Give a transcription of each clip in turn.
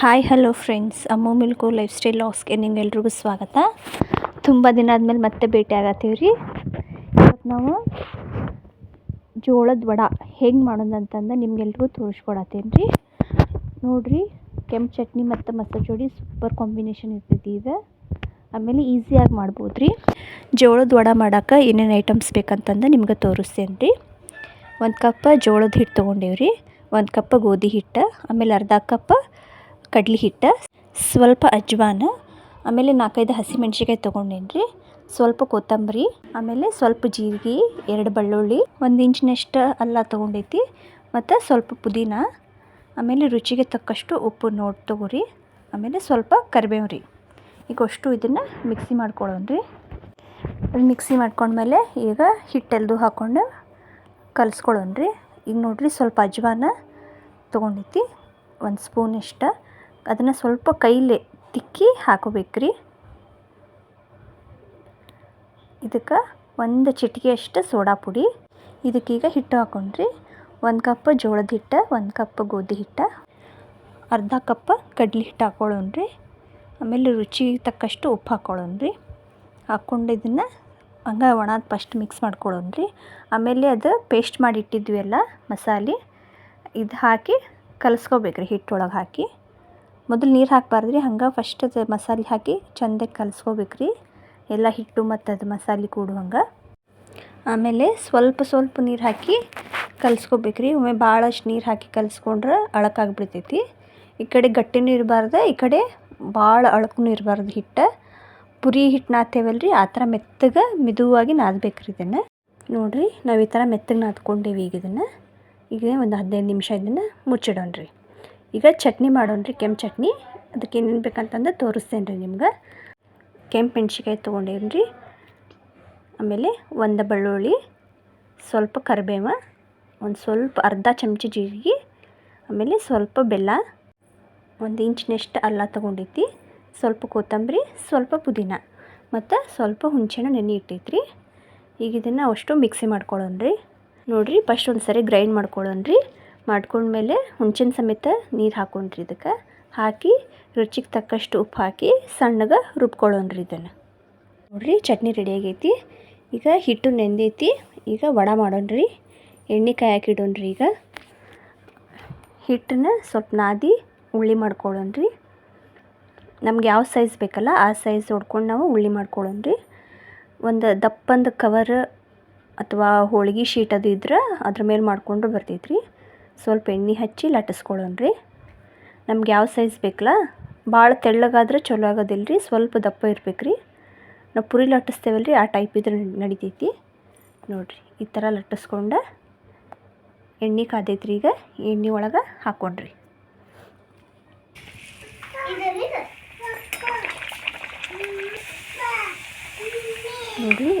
Hi hello friends Ammu milk lifestyle ಲಾಸ್ಗೆ ನಿಮ್ಗೆಲ್ರಿಗೂ ಸ್ವಾಗತ. ತುಂಬ ದಿನ ಆದಮೇಲೆ ಮತ್ತೆ ಭೇಟಿ ಆಗತ್ತೀವಿ ರೀ ಇವತ್ತು ನಾವು ಜೋಳದ ವಡ ಹೆಂಗೆ ಮಾಡೋದಂತಂದು ನಿಮ್ಗೆಲ್ರಿಗೂ ತೋರಿಸ್ಕೊಡತ್ತೇನೆ ರೀ ನೋಡಿರಿ, ಕೆಂಪು ಚಟ್ನಿ ಮತ್ತು ಮಸಾಲೆ ಜೋಡಿ ಸೂಪರ್ ಕಾಂಬಿನೇಷನ್ ಇರ್ತೈತಿ ಇದು. ಆಮೇಲೆ ಈಸಿಯಾಗಿ ಮಾಡ್ಬೋದು ರೀ ಜೋಳದ ವಡ ಮಾಡೋಕೆ ಏನೇನು ಐಟಮ್ಸ್ ಬೇಕಂತಂದು ನಿಮ್ಗೆ ತೋರಿಸ್ತೇನೆ ರೀ ಒಂದು ಕಪ್ ಜೋಳದ ಹಿಟ್ಟು ತೊಗೊಂಡೇವ್ರಿ. ಒಂದು ಕಪ್ ಗೋಧಿ ಹಿಟ್ಟು, ಆಮೇಲೆ ಅರ್ಧ ಕಪ್ ಕಡ್ಲೆ ಹಿಟ್ಟು, ಸ್ವಲ್ಪ ಅಜ್ವಾನ, ಆಮೇಲೆ ನಾಲ್ಕೈದು ಹಸಿಮೆಣ್ಸಿಕಾಯಿ ತೊಗೊಂಡೇನಿ ರೀ ಸ್ವಲ್ಪ ಕೊತ್ತಂಬರಿ, ಆಮೇಲೆ ಸ್ವಲ್ಪ ಜೀರಿಗೆ, ಎರಡು ಬೆಳ್ಳುಳ್ಳಿ, ಒಂದು ಇಂಚಿನಷ್ಟು ಅಲ್ಲ ತೊಗೊಂಡೈತಿ, ಮತ್ತು ಸ್ವಲ್ಪ ಪುದೀನ, ಆಮೇಲೆ ರುಚಿಗೆ ತಕ್ಕಷ್ಟು ಉಪ್ಪು ನೋಡಿ ತೊಗೊರಿ, ಆಮೇಲೆ ಸ್ವಲ್ಪ ಕರಿಬೇವು ರೀ ಈಗ ಅಷ್ಟು ಇದನ್ನು ಮಿಕ್ಸಿ ಮಾಡ್ಕೊಳ್ಳೋಣ ರೀ ಮಿಕ್ಸಿ ಮಾಡ್ಕೊಂಡ್ಮೇಲೆ ಈಗ ಹಿಟ್ಟೆಲ್ದು ಹಾಕ್ಕೊಂಡು ರೀ ಈಗ ನೋಡಿರಿ ಸ್ವಲ್ಪ ಅಜ್ವಾನ ತೊಗೊಂಡೈತಿ, ಒಂದು ಸ್ಪೂನ್ ಇಷ್ಟ ಅದನ್ನು ಸ್ವಲ್ಪ ಕೈಲೇ ತಿಕ್ಕಿ ಹಾಕೋಬೇಕು ರೀ ಇದಕ್ಕೆ ಒಂದು ಚಿಟಿಕೆ ಅಷ್ಟು ಸೋಡಾ ಪುಡಿ. ಇದಕ್ಕೀಗ ಹಿಟ್ಟು ಹಾಕೊಂಡ್ರಿ. ಒಂದು ಕಪ್ ಜೋಳದ ಹಿಟ್ಟು, ಒಂದು ಕಪ್ ಗೋಧಿ ಹಿಟ್ಟು, ಅರ್ಧ ಕಪ್ ಕಡ್ಲೆ ಹಿಟ್ಟು ಹಾಕೊಳ್ಳೋಣ ರೀ ಆಮೇಲೆ ರುಚಿಗೆ ತಕ್ಕಷ್ಟು ಉಪ್ಪು ಹಾಕೊಳ್ಳೋಣ ರೀ ಹಾಕ್ಕೊಂಡು ಇದನ್ನು ಹಂಗೆ ಒಣದ ಫಸ್ಟ್ ಮಿಕ್ಸ್ ಮಾಡ್ಕೊಳ್ಳೋಣ್ರಿ. ಆಮೇಲೆ ಅದು ಪೇಸ್ಟ್ ಮಾಡಿ ಎಲ್ಲ ಮಸಾಲೆ. ಇದು ಹಾಕಿ ಕಲಸ್ಕೋಬೇಕ್ರಿ ಹಿಟ್ಟೊಳಗೆ ಹಾಕಿ. ಮೊದಲು ನೀರು ಹಾಕಬಾರ್ದು ರೀ ಹಂಗೆ ಫಸ್ಟ್ ಅದು ಮಸಾಲೆ ಹಾಕಿ ಚೆಂದಾಗಿ ಕಲಿಸ್ಕೋಬೇಕು ರೀ ಎಲ್ಲ ಹಿಟ್ಟು ಮತ್ತು ಅದು ಮಸಾಲೆ ಕೂಡುವಂಗೆ. ಆಮೇಲೆ ಸ್ವಲ್ಪ ಸ್ವಲ್ಪ ನೀರು ಹಾಕಿ ಕಲಿಸ್ಕೋಬೇಕು ರೀ ಒಮ್ಮೆ ಭಾಳಷ್ಟು ನೀರು ಹಾಕಿ ಕಲಿಸ್ಕೊಂಡ್ರೆ ಅಳಕಾಗ್ಬಿಡ್ತೈತಿ ಈ ಕಡೆ ಗಟ್ಟಿನೂ ಇರಬಾರ್ದು, ಈ ಕಡೆ ಭಾಳ ಅಳಕೂ ಇರಬಾರ್ದು ಹಿಟ್ಟು. ಪುರಿ ಹಿಟ್ಟು ನಾದ್ತೇವಲ್ಲ ರೀ ಆ ಥರ ಮೆತ್ತಗೆ ಮಿದುವಾಗಿ ನಾದಬೇಕು ರೀ ಇದನ್ನು. ನೋಡಿರಿ, ನಾವು ಈ ಥರ ಮೆತ್ತಗೆ ನಾದ್ಕೊಂಡೇವಿ ಈಗ ಇದನ್ನು. ಈಗ ಒಂದು ಹದಿನೈದು ನಿಮಿಷ ಇದನ್ನು ಮುಚ್ಚಿಡೋಣ ರೀ ಈಗ ಚಟ್ನಿ ಮಾಡೋಣ ರೀ ಕೆಂಪು ಚಟ್ನಿ. ಅದಕ್ಕೆ ಏನೇನು ಬೇಕಂತಂದು ತೋರಿಸ್ತೇನೆ ರೀ ನಿಮ್ಗೆ. ಕೆಂಪು ಮೆಣ್ಸಿಕಾಯಿ ತೊಗೊಂಡೇನು ರೀ ಆಮೇಲೆ ಒಂದು ಬೆಳ್ಳುಳ್ಳಿ, ಸ್ವಲ್ಪ ಕರಿಬೇವ, ಒಂದು ಸ್ವಲ್ಪ ಅರ್ಧ ಚಮಚ ಜೀರಿಗೆ, ಆಮೇಲೆ ಸ್ವಲ್ಪ ಬೆಲ್ಲ, ಒಂದು ಇಂಚಿನಷ್ಟು ಅಲ್ಲ ತೊಗೊಂಡೈತಿ ಸ್ವಲ್ಪ ಕೊತ್ತಂಬರಿ, ಸ್ವಲ್ಪ ಪುದೀನ, ಮತ್ತು ಸ್ವಲ್ಪ ಹುಣಸೆನ ನೆನೆ ಇಟ್ಟೈತ್ರಿ ಈಗ ಇದನ್ನು ಅಷ್ಟು ಮಿಕ್ಸಿ ಮಾಡ್ಕೊಳ್ಳೋಣ ರೀ ನೋಡಿರಿ, ಫಸ್ಟ್ ಒಂದು ಸರಿ ಗ್ರೈಂಡ್ ಮಾಡ್ಕೊಳ್ಳೋಣ ರೀ ಮಾಡ್ಕೊಂಡ್ಮೇಲೆ ಹುಣ್ಸಿನ ಸಮೇತ ನೀರು ಹಾಕೊಂಡ್ರಿ ಇದಕ್ಕೆ. ಹಾಕಿ ರುಚಿಗೆ ತಕ್ಕಷ್ಟು ಉಪ್ಪು ಹಾಕಿ ಸಣ್ಣಗೆ ರುಬ್ಕೊಳ್ಳೋಣ್ರಿ ಇದನ್ನು. ನೋಡಿರಿ ಚಟ್ನಿ ರೆಡಿ ಆಗೈತಿ. ಈಗ ಹಿಟ್ಟು ನೆಂದೈತಿ. ಈಗ ವಡ ಮಾಡೋಣ್ರಿ. ಎಣ್ಣೆ ಕಾಯಕ್ಕೆ ಇಡೋಣ್ರಿ ಈಗ. ಹಿಟ್ಟನ್ನ ಸ್ವಲ್ಪ ನಾದಿ ಉಳ್ಳಿ ಮಾಡ್ಕೊಳ್ಳೋಣ್ರಿ. ನಮ್ಗೆ ಯಾವ ಸೈಜ್ ಬೇಕಲ್ಲ ಆ ಸೈಜ್ ಹೊಡ್ಕೊಂಡು ನಾವು ಉಳ್ಳಿ ಮಾಡ್ಕೊಳ್ಳೋಣ್ರಿ. ಒಂದು ದಪ್ಪಂದು ಕವರ್ ಅಥವಾ ಹೋಳಿಗೆ ಶೀಟ್ ಅದು ಇದ್ರೆ ಅದ್ರ ಮೇಲೆ ಮಾಡಿಕೊಂಡು ಬರ್ತೈತ್ರಿ. ಸ್ವಲ್ಪ ಎಣ್ಣೆ ಹಚ್ಚಿ ಲಟ್ಟಿಸ್ಕೊಳ್ಳೋಣ ರೀ ನಮ್ಗೆ ಯಾವ ಸೈಜ್ ಬೇಕಲ್ಲ? ಭಾಳ ತೆಳ್ಳಗಾದ್ರೆ ಚಲೋ ಆಗೋದಿಲ್ಲ ರೀ ಸ್ವಲ್ಪ ದಪ್ಪ ಇರ್ಬೇಕು ರೀ ನಾವು ಪುರಿ ಲಟ್ಟಿಸ್ತೇವಲ್ಲ ರೀ ಆ ಟೈಪ್ ಇದ್ರೆ ನಡಿತೈತಿ. ನೋಡಿರಿ, ಈ ಥರ ಲಟ್ಟಿಸ್ಕೊಂಡು ಎಣ್ಣೆ ಕಾದೈತ್ರಿ ಈಗ, ಎಣ್ಣೆ ಒಳಗೆ ಹಾಕ್ಕೊಂಡ್ರಿ ನೋಡಿರಿ,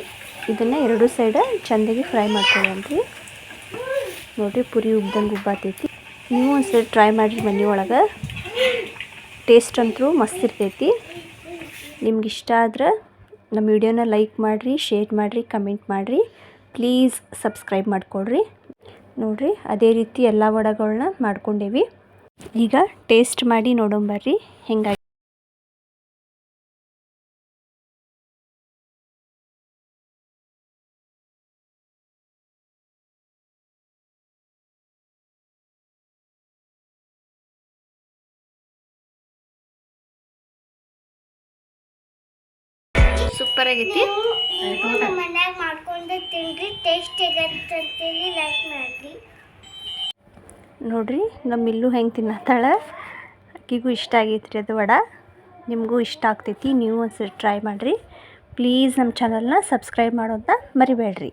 ಇದನ್ನು ಎರಡು ಸೈಡ ಚೆಂದಾಗಿ ಫ್ರೈ ಮಾಡ್ಕೊಳ್ಳೋಣ ರೀ ನೋಡಿರಿ, ಪುರಿ ಉಬ್ದಂಗೆ ಉಬ್ಬಾತೈತಿ ನೀವು ಒಂದ್ಸರಿ ಟ್ರೈ ಮಾಡಿರಿ ಮನೆ ಒಳಗೆ. ಟೇಸ್ಟ್ ಅಂತೂ ಮಸ್ತ್ ಇರ್ತೈತಿ. ನಿಮ್ಗೆ ಇಷ್ಟ ಆದ್ರೆ ನಮ್ಮ ವಿಡಿಯೋನ ಲೈಕ್ ಮಾಡಿರಿ ಶೇರ್ ಮಾಡಿರಿ ಕಮೆಂಟ್ ಮಾಡಿರಿ. ಪ್ಲೀಸ್ ಸಬ್ಸ್ಕ್ರೈಬ್ ಮಾಡಿಕೊಡ್ರಿ. ನೋಡಿರಿ, ಅದೇ ರೀತಿ ಎಲ್ಲ ವಡಗಳನ್ನ ಮಾಡ್ಕೊಂಡೇವಿ. ಈಗ ಟೇಸ್ಟ್ ಮಾಡಿ ನೋಡೋಂಬರ್ರಿ ಹೆಂಗಾಗಿ ಸೂಪರ್ ಆಗೈತಿ. ಮನ್ಯಾಗ ಮಾಡ್ಕೊಂಡು ತಿನ್ರಿ ಟೇಸ್ಟ್ ಹೇಗಂತೇಳಿ ಲೈಕ್ ಮಾಡ್ರಿ. ನೋಡ್ರಿ ನಮ್ಮ ಇಲ್ಲೂ ಹೆಂಗೆ ತಿನ್ನತ್ತಾಳೆ. ಅಕ್ಕಿಗೂ ಇಷ್ಟ ಆಗೈತ್ರಿ ಅದು ವಡ. ನಿಮಗೂ ಇಷ್ಟ ಆಗ್ತೈತಿ ನೀವು ಒಂದ್ಸರಿ ಟ್ರೈ ಮಾಡಿರಿ. ಪ್ಲೀಸ್ ನಮ್ಮ ಚಾನಲ್ನ ಸಬ್ಸ್ಕ್ರೈಬ್ ಮಾಡೋದನ್ನ ಮರಿಬೇಡ್ರಿ.